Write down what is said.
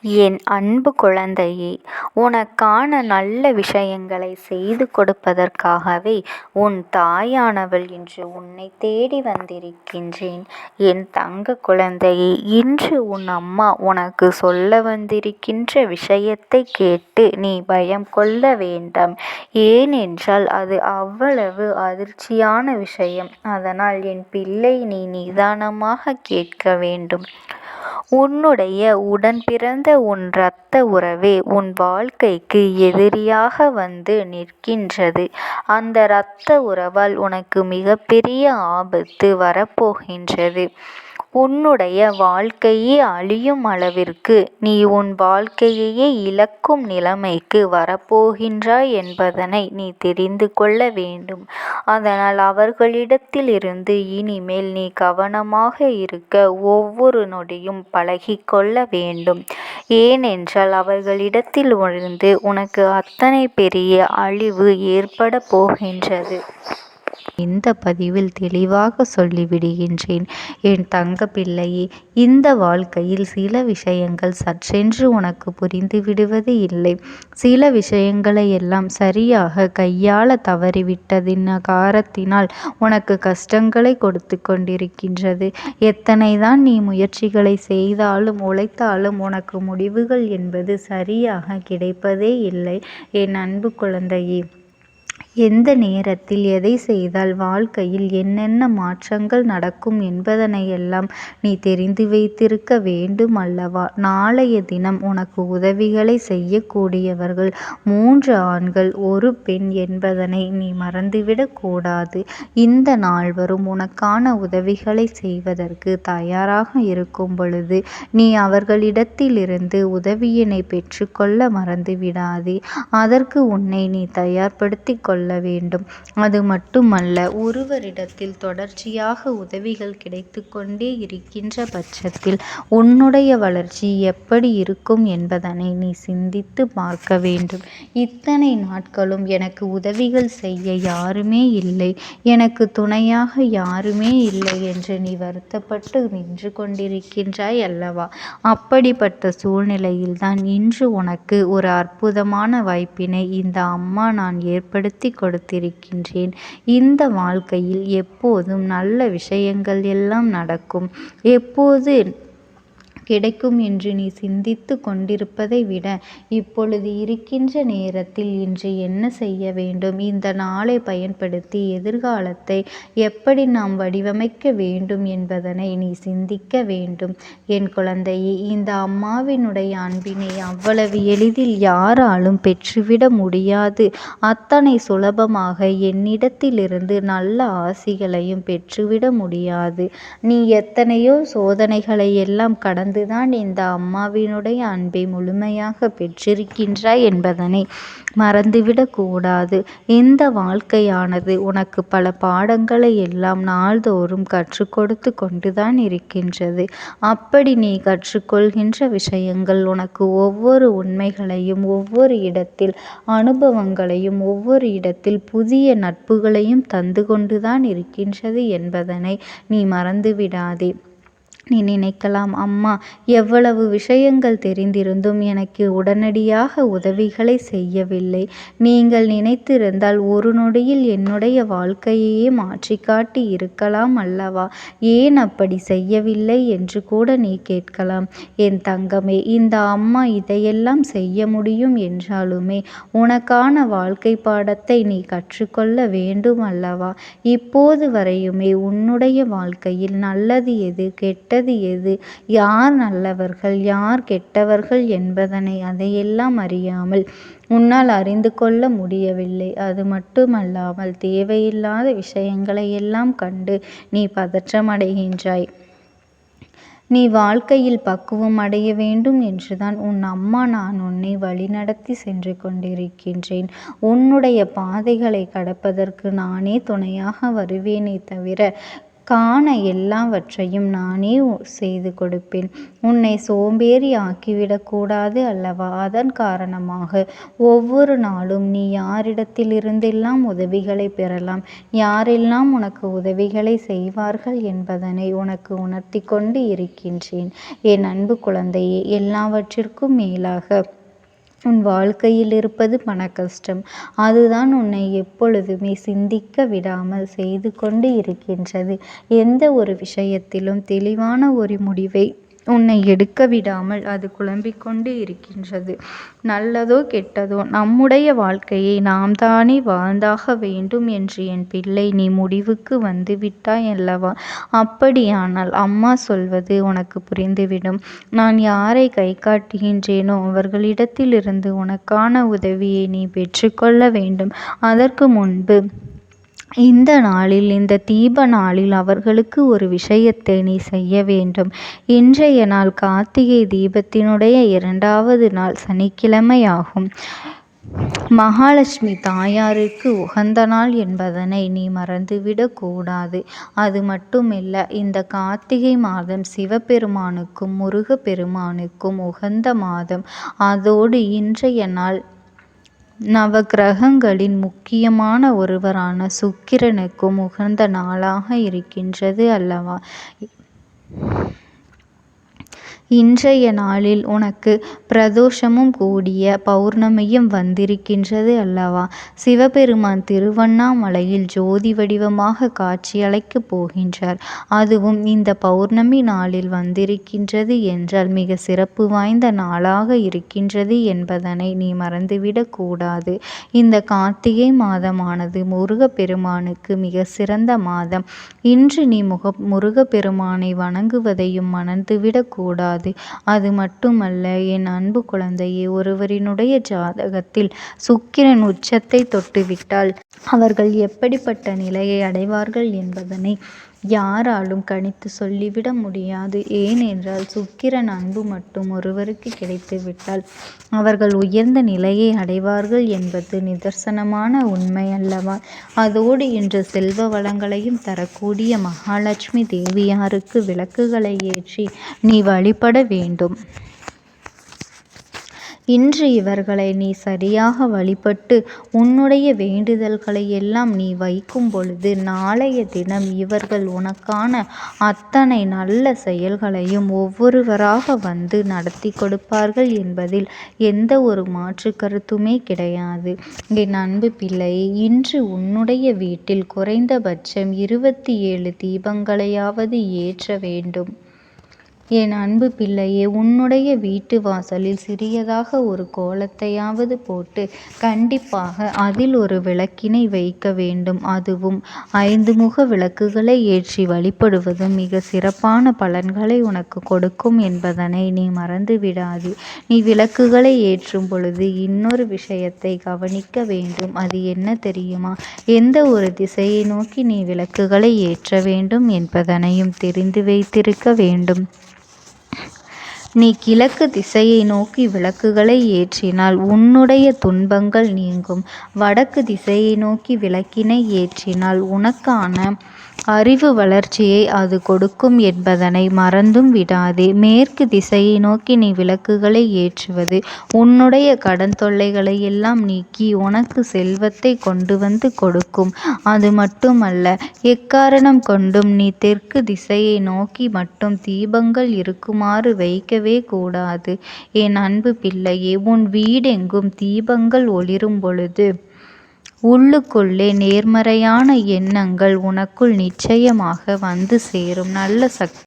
என் அன்பு குழந்தையே உனக்கான நல்ல விஷயங்களை செய்து கொடுப்பதற்காகவே உன் தாயானவள் இன்று உன்னைத் தேடி வந்திருக்கின்றேன். என் தங்க குழந்தையே இன்று உன் அம்மா உனக்கு சொல்ல வந்திருக்கின்ற விஷயத்தைக் கேட்டு நீ பயம் கொள்ள வேண்டாம். ஏனென்றால் அது அவ்வளவு அதிர்ச்சியான விஷயம். அதனால் என் பிள்ளை நீ நிதானமாகக் கேட்க வேண்டும். உன்னுடைய உடன்பிறந்த உன் ரத்த உறவே உன் வாழ்க்கைக்கு எதிரியாக வந்து நிற்கின்றது. அந்த ரத்த உறவால் உனக்கு மிகப்பெரிய ஆபத்து வரப்போகின்றது. உன்னுடைய வாழ்க்கையே அழியும் அளவிற்கு நீ உன் வாழ்க்கையையே இழக்கும் நிலைமைக்கு வரப்போகின்றாய் என்பதனை நீ தெரிந்து கொள்ள வேண்டும். அதனால் அவர்களிடத்திலிருந்து இனிமேல் நீ கவனமாக இருக்க ஒவ்வொரு நொடியும் பழகி கொள்ள வேண்டும். ஏனென்றால் அவர்களிடத்தில் இருந்து உனக்கு அத்தனை பெரிய அழிவு ஏற்படப் போகின்றது. இந்த பதிவில் தெளிவாக சொல்லிவிடுகின்றேன் என் தங்க பிள்ளையே இந்த வாழ்க்கையில் சில விஷயங்கள் சற்றென்று உனக்கு புரிந்து புரிந்துவிடுவது இல்லை. சில விஷயங்களை எல்லாம் சரியாக கையாள தவறிவிட்டதின் காரத்தினால் உனக்கு கஷ்டங்களை கொடுத்து கொண்டிருக்கின்றது. எத்தனைதான் நீ முயற்சிகளை செய்தாலும் உழைத்தாலும் உனக்கு முடிவுகள் என்பது சரியாக கிடைப்பதே இல்லை என் அன்பு குழந்தையே. எந்த நேரத்தில் எதை செய்தால் வாழ்க்கையில் என்னென்ன மாற்றங்கள் நடக்கும் என்பதனையெல்லாம் நீ தெரிந்து வைத்திருக்க வேண்டும் அல்லவா. நாளைய தினம் உனக்கு உதவிகளைச் செய்யக்கூடியவர்கள் மூன்று ஆண்கள் ஒரு பெண் என்பதனை நீ மறந்துவிடக் கூடாது. இந்த நால்வரும் உனக்கான உதவிகளைச் செய்வதற்கு தயாராக இருக்கும் பொழுது நீ அவர்களிடத்திலிருந்து உதவியினைப் பெற்றுக்கொள்ள மறந்துவிடாதே. அதற்கு உன்னை நீ தயார்படுத்திக் கொள்ள வேண்டும். அது மட்டுமல்ல ஒருவரிடத்தில் தொடர்ச்சியாக உதவிகள் கிடைத்து கொண்டே இருக்கின்ற பட்சத்தில் உன்னுடைய வளர்ச்சி எப்படி இருக்கும் என்பதனை நீ சிந்தித்து பார்க்க வேண்டும். இத்தனை நாட்களும் எனக்கு உதவிகள் செய்ய யாருமே இல்லை எனக்கு துணையாக யாருமே இல்லை என்று நீ வருத்தப்பட்டு நின்று கொண்டிருக்கின்றாய் அல்லவா. அப்படிப்பட்ட சூழ்நிலையில்தான் இன்று உனக்கு ஒரு அற்புதமான வாய்ப்பினை இந்த அம்மா நான் ஏற்படுத்தி கொடுத்திருக்கின்றேன். இந்த வாழ்க்கையில் எப்போதும் நல்ல விஷயங்கள் எல்லாம் நடக்கும். எப்போது கிடைக்கும் என்று நீ சிந்தித்து கொண்டிருப்பதை விட இப்பொழுது இருக்கின்ற நேரத்தில் இன்று என்ன செய்ய வேண்டும் இந்த நாளை பயன்படுத்தி எதிர்காலத்தை எப்படி நாம் வடிவமைக்க வேண்டும் என்பதனை நீ சிந்திக்க வேண்டும். என் குழந்தையே இந்த அம்மாவினுடைய அன்பினை அவ்வளவு எளிதில் யாராலும் பெற்றுவிட முடியாது. அத்தனை சுலபமாக என்னிடத்திலிருந்து நல்ல ஆசிகளையும் பெற்றுவிட முடியாது. நீ எத்தனையோ சோதனைகளை எல்லாம் கடந்து இருந்துதான் இந்த அம்மாவினுடைய அன்பை முழுமையாக பெற்றிருக்கின்றாய் என்பதனை மறந்துவிடக்கூடாது இந்த வாழ்க்கையானது உனக்கு பல பாடங்களை எல்லாம் நாள்தோறும் கற்றுக் கொடுத்து கொண்டுதான் இருக்கின்றது. அப்படி நீ கற்றுக்கொள்கின்ற விஷயங்கள் உனக்கு ஒவ்வொரு உண்மைகளையும் ஒவ்வொரு இடத்தில் அனுபவங்களையும் ஒவ்வொரு இடத்தில் புதிய நட்புகளையும் தந்து கொண்டுதான் இருக்கின்றது என்பதனை நீ மறந்துவிடாதே. நீ நினைக்கலாம் அம்மா எவ்வளவு விஷயங்கள் தெரிந்திருந்தும் எனக்கு உடனடியாக உதவிகளை செய்யவில்லை. நீங்கள் நினைத்திருந்தால் ஒரு நொடியில் என்னுடைய வாழ்க்கையையே மாற்றிக்காட்டி இருக்கலாம் அல்லவா. ஏன் அப்படி செய்யவில்லை என்று கூட நீ கேட்கலாம். என் தங்கமே இந்த அம்மா இதையெல்லாம் செய்ய முடியும் என்றாலுமே உனக்கான வாழ்க்கை பாடத்தை நீ கற்றுக்கொள்ள வேண்டும் அல்லவா. இப்போது வரையுமே உன்னுடைய வாழ்க்கையில் நல்லது எது கெட்டது எது யார் நல்லவர்கள் யார் கெட்டவர்கள் என்பதனை அதையெல்லாம் அறியாமல் உன்னால் அறிந்து கொள்ள முடியவில்லை. அது மட்டுமல்லாமல் தேவையில்லாத விஷயங்களையெல்லாம் கண்டு நீ பதற்றமடைகின்றாய். நீ வாழ்க்கையில் பக்குவம் அடைய வேண்டும் என்றுதான் உன் அம்மா நான் உன்னை வழிநடத்தி சென்று கொண்டிருக்கின்றேன். உன்னுடைய பாதைகளை கடப்பதற்கு நானே துணையாக வருவேனே தவிர காண எல்லாவற்றையும் நானே செய்து கொடுப்பேன். உன்னை சோம்பேறி ஆக்கிவிடக் கூடாது அல்லவா? அதன் காரணமாக ஒவ்வொரு நாளும் நீ யாரிடத்திலிருந்தெல்லாம் உதவிகளை பெறலாம் யாரெல்லாம் உனக்கு உதவிகளை செய்வார்கள் என்பதனை உனக்கு உணர்த்திக் கொண்டு இருக்கின்றேன். என் அன்பு குழந்தையே எல்லாவற்றிற்கும் மேலாக உன் வாழ்க்கையில் வாழ்க்கையிலிருப்பது பணக்கஷ்டம். அதுதான் உன்னை எப்பொழுதுமே சிந்திக்க விடாமல் செய்து கொண்டு இருக்கின்றது. எந்த ஒரு விஷயத்திலும் தெளிவான ஒரு முடிவை உன்னை எடுக்க விடாமல் அது குழம்பிக் கொண்டு இருக்கின்றது. நல்லதோ கெட்டதோ நம்முடைய வாழ்க்கையை நாம் தானே வாழ்ந்தாக வேண்டும் என்று என் பிள்ளை நீ முடிவுக்கு வந்து விட்டாய் அல்லவா? அப்படியானால் அம்மா சொல்வது உனக்கு புரிந்துவிடும். நான் யாரை கை காட்டுகின்றேனோ அவர்களிடத்திலிருந்து உனக்கான உதவியை நீ பெற்றுக்கொள்ள வேண்டும். அதற்கு முன்பு இந்த நாளில் இந்த தீப நாளில் அவர்களுக்கு ஒரு விஷயத்தை நீ செய்ய வேண்டும். இன்றைய நாள் கார்த்திகை தீபத்தினுடைய இரண்டாவது நாள் சனிக்கிழமையாகும். மகாலட்சுமி தாயாருக்கு உகந்த நாள் என்பதனை நீ மறந்துவிடக்கூடாது அது மட்டுமல்ல இந்த கார்த்திகை மாதம் சிவபெருமானுக்கும் முருகப்பெருமானுக்கும் உகந்த மாதம். அதோடு இன்றைய நாள் நவக்கிரகங்களின் முக்கியமான ஒருவரான சுக்கிரனுக்கும் உகந்த நாளாக இருக்கின்றது அல்லவா? இன்றைய நாளில் உனக்கு பிரதோஷமும் கூடிய பவுர்ணமியும் வந்திருக்கின்றது அல்லவா? சிவபெருமான் திருவண்ணாமலையில் ஜோதி வடிவமாக காட்சியளிக்கப் போகின்றார். அதுவும் இந்த பவுர்ணமி நாளில் வந்திருக்கின்றது என்றால் மிகச் சிறப்பு வாய்ந்த நாளாக இருக்கின்றது என்பதனை நீ மறந்துவிடக் கூடாது. இந்த கார்த்திகை மாதமானது முருகப்பெருமானுக்கு மிக மிகச் சிறந்த மாதம். இன்று நீ முக முருகப்பெருமானை வணங்குவதையும் மறந்துவிடக் கூடாது. அது மட்டுமல்ல என் அன்பு குழந்தையே ஒருவரினுடைய ஜாதகத்தில் சுக்கிரன் உச்சத்தை தொட்டுவிட்டால் அவர்கள் எப்படிப்பட்ட நிலையை அடைவார்கள் என்பதனை யாராலும் கணித்து சொல்லிவிட முடியாது. ஏனென்றால் சுக்கிரன் அன்பு மட்டும் ஒருவருக்கு கிடைத்துவிட்டால் அவர்கள் உயர்ந்த நிலையை அடைவார்கள் என்பது நிதர்சனமான உண்மை அல்லவா? அதோடு இன்று செல்வ வளங்களையும் தரக்கூடிய மகாலட்சுமி தேவியாருக்கு விளக்குகளை ஏற்றி நீ வழிபட வேண்டும். இன்று இவர்களை நீ சரியாக வழிபட்டு உன்னுடைய வேண்டுதல்களை எல்லாம் நீ வைக்கும் பொழுது நாளைய தினம் இவர்கள் உனக்கான அத்தனை நல்ல செயல்களையும் ஒவ்வொருவராக வந்து நடத்தி கொடுப்பார்கள் என்பதில் எந்த ஒரு மாற்று கருத்துமே கிடையாது. என் அன்பு பிள்ளை இன்று உன்னுடைய வீட்டில் குறைந்தபட்சம் இருபத்தி ஏழு தீபங்களையாவது ஏற்ற வேண்டும். என் அன்பு பிள்ளையே உன்னுடைய வீட்டு வாசலில் சிறியதாக ஒரு கோலத்தையாவது போட்டு கண்டிப்பாக அதில் ஒரு விளக்கினை வைக்க வேண்டும். அதுவும் ஐந்து முக விளக்குகளை ஏற்றி வழிபடுவதும் மிக சிறப்பான பலன்களை உனக்கு கொடுக்கும் என்பதனை நீ மறந்துவிடாதே. நீ விளக்குகளை ஏற்றும் பொழுது இன்னொரு விஷயத்தை கவனிக்க வேண்டும். அது என்ன தெரியுமா? எந்த ஒரு திசையை நோக்கி நீ விளக்குகளை ஏற்ற வேண்டும் என்பதனையும் தெரிந்து வைத்திருக்க வேண்டும். நீ கிழக்கு திசையை நோக்கி விளக்குகளை ஏற்றினால் உன்னுடைய துன்பங்கள் நீங்கும். வடக்கு திசையை நோக்கி விளக்கினை ஏற்றினால் உனக்கான அறிவு வளர்ச்சியை அது கொடுக்கும் என்பதனை மறந்தும் விடாதே. மேற்கு திசையை நோக்கி நீ விளக்குகளை ஏற்றுவது உன்னுடைய கடன் தொல்லைகளை எல்லாம் நீக்கி உனக்கு செல்வத்தை கொண்டு வந்து கொடுக்கும். அது மட்டுமல்ல எக்காரணம் கொண்டும் நீ தெற்கு திசையை நோக்கி மட்டும் தீபங்கள் இருக்குமாறு வைக்க வைக்கவே கூடாது. என் அன்பு பிள்ளையே உன் வீடெங்கும் தீபங்கள் ஒளிரும் பொழுது உள்ளுக்குள்ளே நேர்மறையான எண்ணங்கள் உனக்குள் நிச்சயமாக வந்து சேரும். நல்ல சக்தி